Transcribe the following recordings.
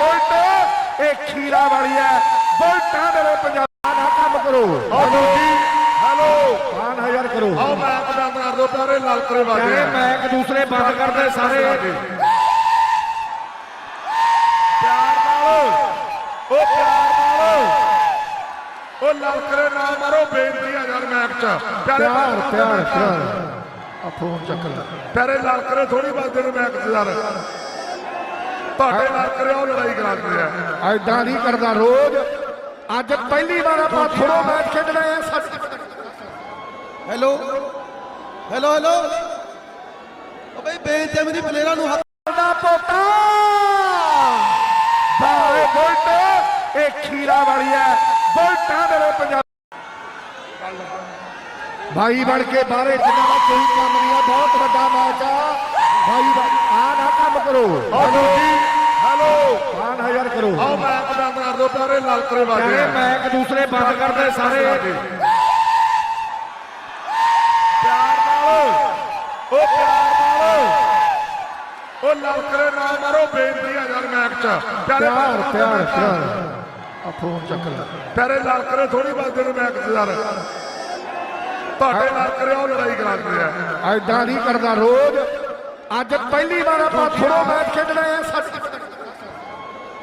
Bullet ਇਹ ਖੀਰਾ ਵਾਲੀ ਹੈ ਬੁਲਟਾਂ ਦੇ ਪੰਜਾਬ ਦਾ ਕੰਮ ਕਰੋ। ਹੈਲੋ ਜੀ। ਹੈਲੋ। ਮਾਨ ਹਜ਼ਾਰ ਕਰੋ। ਆਓ ਮੈਂ ਬੰਦ ਕਰ ਦੋ ਪਿਆਰੇ ਲਲਕਰੇ ਵਾਜੇ। ਕਹਿੰਦੇ ਮੈਂ ਇੱਕ ਦੂਸਰੇ ਬੰਦ ਕਰਦੇ ਸਾਰੇ। ਪਿਆਰ ਨਾਲ। ਉਹ ਪਿਆਰ ਨਾਲ। ਉਹ ਲਲਕਰੇ ਨਾ ਮਾਰੋ ਬੇਨਤੀ ਆ ਯਾਰ ਮੈਚ ਚ ਪਿਆਰੇ ਪਿਆਰ ਪਿਆਰ ਪਿਆਰ। ਆ ਫੋਨ ਚੱਕ ਲੈ। ਪਿਆਰੇ ਲਲਕਰੇ ਥੋੜੀ ਵੱਜਦੇ ਨੇ ਮੈਚ ਚ ਯਾਰ। ਤੁਹਾਡੇ ਲਲਕਰੇ ਉਹ ਲੜਾਈ ਕਰਾਉਂਦੇ ਆ ਐਦਾਂ ਨਹੀਂ ਕਰਦਾ ਰੋਜ਼। ਅੱਜ ਪਹਿਲੀ ਵਾਰ ਆਪਾਂ ਥੋੜੋ ਮੈਚ ਖੇਡਣਾ ਹੈ ਸੱਚ। ਹੈਲੋ। Hello hello. ਓ ਬਈ ਹੈ ਮੇਰੀ ਪਲੇਅਰਾਂ ਨੂੰ ਹੱਥ ਦਾ ਪੋਤਾ। ਬਾਰੇ ਬੁਲਟ। ਇਹ ਖੀਰਾ ਵਾਲੀ ਹੈ। ਬੁਲਟਾਂ ਦੇ ਪੰਜਾਬ ਭਾਈ ਬਣ ਕੇ ਬਾਹਰੇ ਜਿੰਨਾ ਦਾ ਕੋਈ ਕੰਮ ਨਹੀਂ ਆ ਬਹੁਤ ਵੱਡਾ ਮੈਚ ਆ। ਭਾਈ ਆ ਨਾ ਕੰਮ ਕਰੋ। ਹੈਲੋ। ਜੀ ਹੈਲੋ। ਮਾਨ ਹਜ਼ਾਰ ਕਰੋ। ਆਓ ਮੈਂ ਬੰਦ ਕਰ ਦੋ ਪਿਆਰੇ ਲਲਕਰੇ ਵਾਜੇ। ਕਹਿੰਦੇ ਮੈਂ ਇੱਕ ਦੂਸਰੇ ਬੰਦ ਕਰਦੇ ਸਾਰੇ। ਪਿਆਰ ਨਾਲ। ਉਹ ਪਿਆਰ ਨਾਲ। ਉਹ ਲਲਕਰੇ ਨਾ ਮਾਰੋ ਬੇਨਤੀ ਆ ਯਾਰ ਮੈਚ ਚ। ਪਿਆਰੇ ਪਿਆਰ ਪਿਆਰ ਪਿਆਰ। ਆ ਫੋਨ ਚੱਕ ਲੈ। ਪਿਆਰੇ ਲਲਕਰੇ ਥੋੜੀ ਵੱਜਦੇ ਨੇ ਮੈਚ ਚ ਯਾਰ। ਤੁਹਾਡੇ ਲਲਕਰੇ ਉਹ ਲੜਾਈ ਕਰਾਉਂਦੇ ਆ। ਐਦਾਂ ਨਹੀਂ ਕਰਦਾ ਰੋਜ਼ ਅੱਜ ਪਹਿਲੀ ਵਾਰ ਆਪਾਂ ਥੋੜੋ ਮੈਚ ਖੇਡਣਾ ਹੈ ਸੱਚ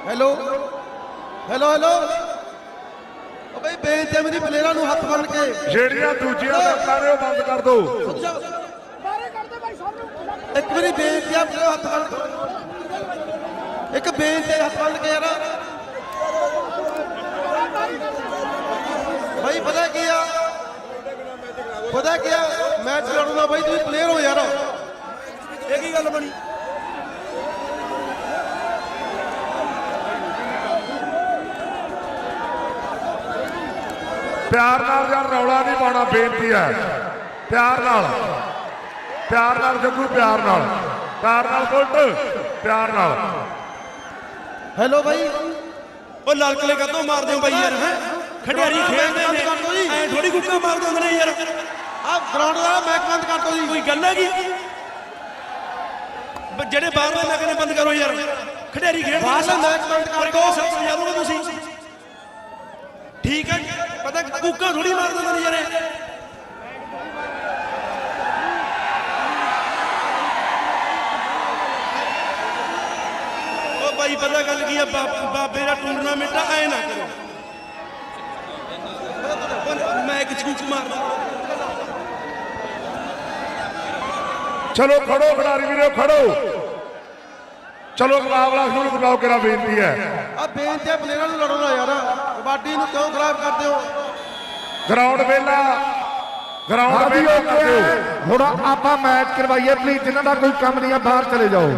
ਹੈਲੋ ਹੈਲੋ ਹੈਲੋ ਓ ਬਈ ਬੇਨਤੀ ਹੈ ਮੇਰੀ ਪਲੇਅਰਾਂ ਨੂੰ ਹੱਥ ਬੰਨ ਕੇ। ਜਿਹੜੀਆਂ ਦੂਜੀਆਂ ਸਰਕਾਰਾਂ ਨੇ ਉਹ ਬੰਦ ਕਰ ਦੋ। ਇੱਕ ਵਾਰੀ ਬੇਨਤੀ ਆ ਪਲੇਅਰ ਹੱਥ ਬੰਨ ਕੇ। ਇੱਕ ਬੇਨਤੀ ਹੈ, ਹੱਥ ਬੰਨ ਕੇ ਯਾਰ। ਭਾਈ ਪਤਾ ਕੀ ਆ? ਪਤਾ ਕੀ ਆ? ਮੈਚ ਲੜੂਗਾ ਭਾਈ ਤੁਸੀਂ ਪਲੇਅਰ ਹੋ ਯਾਰ। ਇਹ ਕੀ ਗੱਲ ਬਣੀ? ਪਿਆਰ ਨਾਲ ਯਾਰ ਰੌਲਾ ਨਹੀਂ ਪਾਉਣਾ ਬੇਨਤੀ ਹੈ। ਪਿਆਰ ਨਾਲ। ਪਿਆਰ ਨਾਲ ਜੱਗੂ ਪਿਆਰ ਨਾਲ। ਪਿਆਰ ਨਾਲ ਬੁਲਟ ਪਿਆਰ ਨਾਲ। ਹੈਲੋ ਭਾਈ ਉਹ ਲਲਕਲੇ ਕਦੋਂ ਮਾਰਦੇ ਹੋ ਬਾਈ ਯਾਰ ਹੈ? ਖਿਡਾਰੀ ਖੇਡਦੇ। ਨੇ। ਐ ਥੋੜੀ ਗੁੱਕਾ ਮਾਰਦੇ ਹੁੰਦੇ ਨੇ ਯਾਰ। ਆ ਗਰਾਊਂਡ ਦਾ ਮੈਚ ਬੰਦ ਕਰ ਦਿਓ ਜੀ। ਕੋਈ ਗੱਲ ਹੈਗੀ? ਜਿਹੜੇ ਬਾਹਰਲੇ ਮੈਂ ਕਹਿੰਦੇ ਬੰਦ ਕਰੋ ਯਾਰ। ਖਿਡਾਰੀ ਖੇਡਦੇ ਬਾਹਰਲਾ ਮੈਚ ਬੰਦ ਕਰ ਕੋ ਸਭ ਯਾਰੋਂ ਤੁਸੀਂ? ਠੀਕ ਹੈ। ਪਤਾ ਗੁੱਕਾ ਥੋੜੀ ਮਾਰਦੇ ਹੁੰਦੇ ਨੇ ਯਾਰ। ਉਹ ਬਾਈ ਪਤਾ ਗੱਲ ਕੀ ਆ? ਬਾਬੇ ਦਾ ਟੂਰਨਾਮੈਂਟ ਆ ਐ ਨਾ ਕਰੋ। ਮੈਂ ਇੱਕ ਚੂਕ ਮਾਰਦਾ। ਚਲੋ ਖੜੋ ਖਿਡਾਰੀ ਵੀਰੋ ਖੜੋ। ਚਲੋ ਮੁਕਾਬਲਾ ਸ਼ੁਰੂ ਕਰਾਓ ਕਿਰਾ ਬੇਨਤੀ ਹੈ। ਆ ਬੇਨਤੀ ਹੈ ਪਲੇਅਰਾਂ ਨੂੰ ਲੜੋ ਨਾ ਯਾਰ। ਕਬੱਡੀ ਨੂੰ ਕਿਉਂ ਖਰਾਬ ਕਰਦੇ ਹੋ? ਗਰਾਊਂਡ ਵੇਲਾ। ਗਰਾਊਂਡ ਵੇਲਾ ਓਕੇ। ਕਰ ਦਿਓ। ਹੁਣ ਆਪਾਂ ਮੈਚ ਕਰਵਾਈਏ ਪਲੀਜ਼ ਜਿਨ੍ਹਾਂ ਦਾ ਕੋਈ ਕੰਮ ਨਹੀਂ ਆ ਬਾਹਰ ਚਲੇ ਜਾਓ।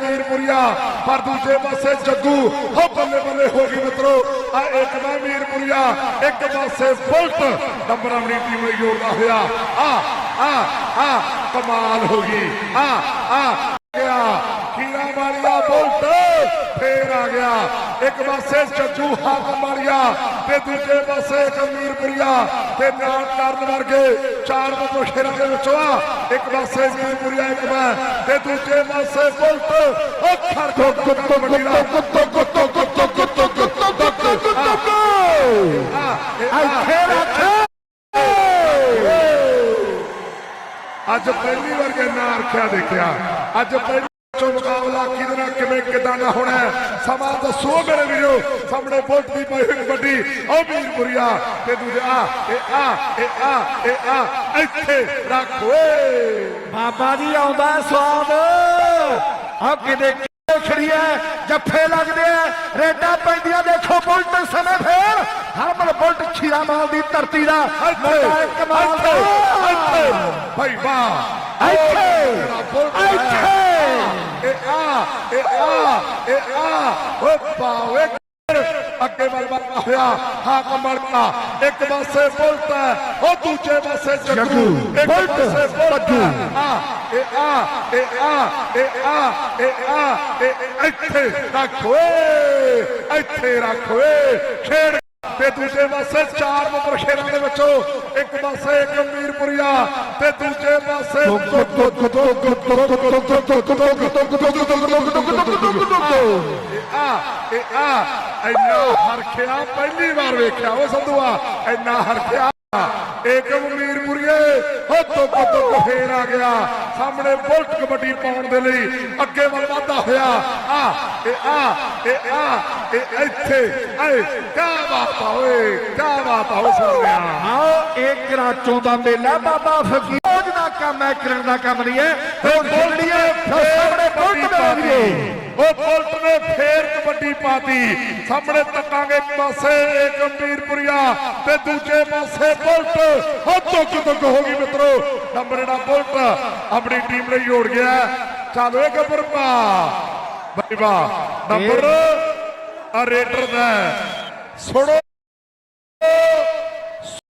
ਮੀਰਪੁਰੀਆ ਪਰ ਦੂਜੇ ਪਾਸੇ ਜੱਗੂ, ਹੋ ਬੱਲੇ ਬੱਲੇ ਹੋ ਗਈ ਮਿੱਤਰੋ। ਆ ਇੱਕ ਮੈਂ ਮੀਰਪੁਰੀਆ, ਇੱਕ ਪਾਸੇ ਬੁਲਟ ਨੰਬਰ ਆਪਣੀ ਟੀਮ ਨੂੰ ਜੋੜਦਾ ਹੋਇਆ। ਆ ਆ ਆ, ਕਮਾਲ ਹੋ ਗਈ। ਆ ਆ, ਗਿਆ। ਕੀਰਾ ਵਾਲੀਆ ਬੁਲਟ ਫੇਰ ਆ ਗਿਆ। ਇੱਕ ਪਾਸੇ ਜੱਗੂ ਹੱਥ ਮਾਰਿਆ ਤੇ ਦੂਜੇ ਪਾਸੇ ਇੱਕ ਮੀਰਪੁਰੀਆ ਤੇ ਨਾਲ ਕਰਨ ਵਰਗੇ ਚਾਰ ਬੰਦੋ ਸ਼ੇਰਾਂ ਦੇ ਵਿੱਚੋਂ ਇੱਕ ਪਾਸੇ ਮੀਰਪੁਰੀਆ ਇੱਕ ਮੈਂ ਤੇ ਦੂਜੇ ਪਾਸੇ ਬੁਲਟ ਉਹ ਖੜ ਦੋ ਕੁੱਤੋ ਕੁੱਤੋ ਕੁੱਤੋ ਕੁੱਤੋ ਕੁੱਤੋ ਕੁੱਤੋ ਕੁੱਤੋ ਕੁੱਤੋ ਇੱਥੇ ਰੱਖ ਅੱਜ ਪਹਿਲੀ ਵਾਰ ਕਿੰਨਾ ਰੱਖਿਆ ਦੇਖਿਆ ਅੱਜ ਪਹਿਲੀ ਚੋ ਮੁਕਾਬਲਾ ਕਿਹਦੇ ਨਾਲ ਕਿਵੇਂ ਕਿਦਾਂ ਦਾ ਹੋਣਾ? ਸਮਾਂ ਦੱਸੋ ਮੇਰੇ ਵੀਰੋ। ਸਾਹਮਣੇ ਬੁਲਟ ਦੀ ਪਈ ਹੋਈ ਕਬੱਡੀ। ਉਹ ਮੀਰਪੁਰੀਆ ਤੇ ਦੂਜੇ ਆ ਇਹ ਆ ਇਹ ਆ ਇਹ ਆ ਇੱਥੇ ਰੱਖ। ਓਏ ਬਾਬਾ ਜੀ ਆਉਂਦਾ ਸਵਾਦ। ਆ ਕਿਤੇ ਖੜੀ ਹੈ ਜੱਫੇ ਲੱਗਦੇ ਆ ਰੇਡਾਂ ਪੈਂਦੀਆਂ ਦੇਖੋ ਬੁਲਟ ਸਮੇਂ ਫੇਰ। ਹਰਮਨ ਬੁਲਟ ਖੀਰਾ ਮਾਲ ਦੀ ਧਰਤੀ ਦਾ ਕਮਾਲ ਦਾ। ਇੱਥੇ। ਭਾਈ ਵਾਹ। ਇੱਥੇ ਇੱਥੇ ਇਹ ਆ ਇਹ ਆ ਇਹ ਆ ਓ ਪਾਵੇ ਅੱਗੇ ਵੱਲ ਵੱਲ ਹੋਇਆ ਹਾਕ ਮੜਕਾ ਇੱਕ ਪਾਸੇ ਬੁਲਟ ਉਹ ਦੂਜੇ ਪਾਸੇ ਜੱਗੂ ਜੱਗੂ, ਇੱਕ ਪਾਸੇ। ਹੈ। ਆ ਇਹ ਆ ਇਹ ਆ ਇਹ ਆ ਇਹ ਆ ਇਹ ਇੱਥੇ ਰੱਖ ਓਏ ਇੱਥੇ ਰੱਖ ਓਏ ਖੇਡ ਤੇ ਦੂਜੇ ਪਾਸੇ ਚਾਰ ਨੰਬਰ ਖੇਡਾਂ ਦੇ ਵਿੱਚੋਂ ਇੱਕ ਪਾਸੇ ਗੰਭੀਰਪੁਰੀਆ ਤੇ ਦੂਜੇ ਪਾਸੇ ਆ ਇਹ ਆ ਇੰਨਾ ਹਰਖਿਆ ਪਹਿਲੀ ਵਾਰ ਵੇਖਿਆ ਉਹ ਸੰਧੂਆ ਇੰਨਾ ਹਰਖਿਆ ਏਕਮ ਮੀਰਪੁਰੀਏ ਹੋ ਤੋਂ ਤੋਂ ਫੇਰ ਆ ਗਿਆ। ਸਾਹਮਣੇ ਬੁਲਟ ਕਬੱਡੀ ਪਾਉਣ ਦੇ ਲਈ ਅੱਗੇ ਵੱਲ ਵਧਦਾ ਹੋਇਆ। ਆ, ਇਹ ਆ ਇਹ ਆ, ਇਹ ਇੱਥੇ ਏ ਕੀ ਬਾਤ ਆ ਓਏ ਕੀ ਬਾਤ ਆ ਓ ਸੋਹਣਿਆ ਇਹ ਕਰਾਚੋਂ ਦਾ ਮੇਲਾ ਬਾਬਾ ਫਕੀਰ ਫੌਜ ਦਾ ਕੰਮ ਹੈ ਕਰਨ ਦਾ ਕੰਮ ਨਹੀਂ ਹੈ। ਉਹ ਬੋਲੜੀ ਹੈ ਸਾਹਮਣੇ ਬੁਲਟ ਮਾਰੀਏ। ਉਹ ਬੁਲਟ ਨੇ ਫੇਰ ਕਬੱਡੀ ਪਾਤੀ। ਸਾਹਮਣੇ ਤੱਕਾਂਗੇ ਇੱਕ ਪਾਸੇ ਗੰਭੀਰਪੁਰੀਆ ਤੇ ਦੂਜੇ ਪਾਸੇ ਬੁਲਟ। ਹੋ ਤੁੱਕ ਤੁੱਕ ਹੋ ਗਈ ਮਿੱਤਰੋ ਨੰਬਰ ਜਿਹੜਾ ਬੁਲਟ ਆਪਣੀ ਟੀਮ ਲਈ ਜੋੜ ਗਿਆ ਚੱਲ ਓਏ ਗੱਬਰਪਾ ਬਈ ਵਾਹ ਨੰਬਰ ਆ ਰੇਡਰ ਦਾ। ਸੁਣੋ।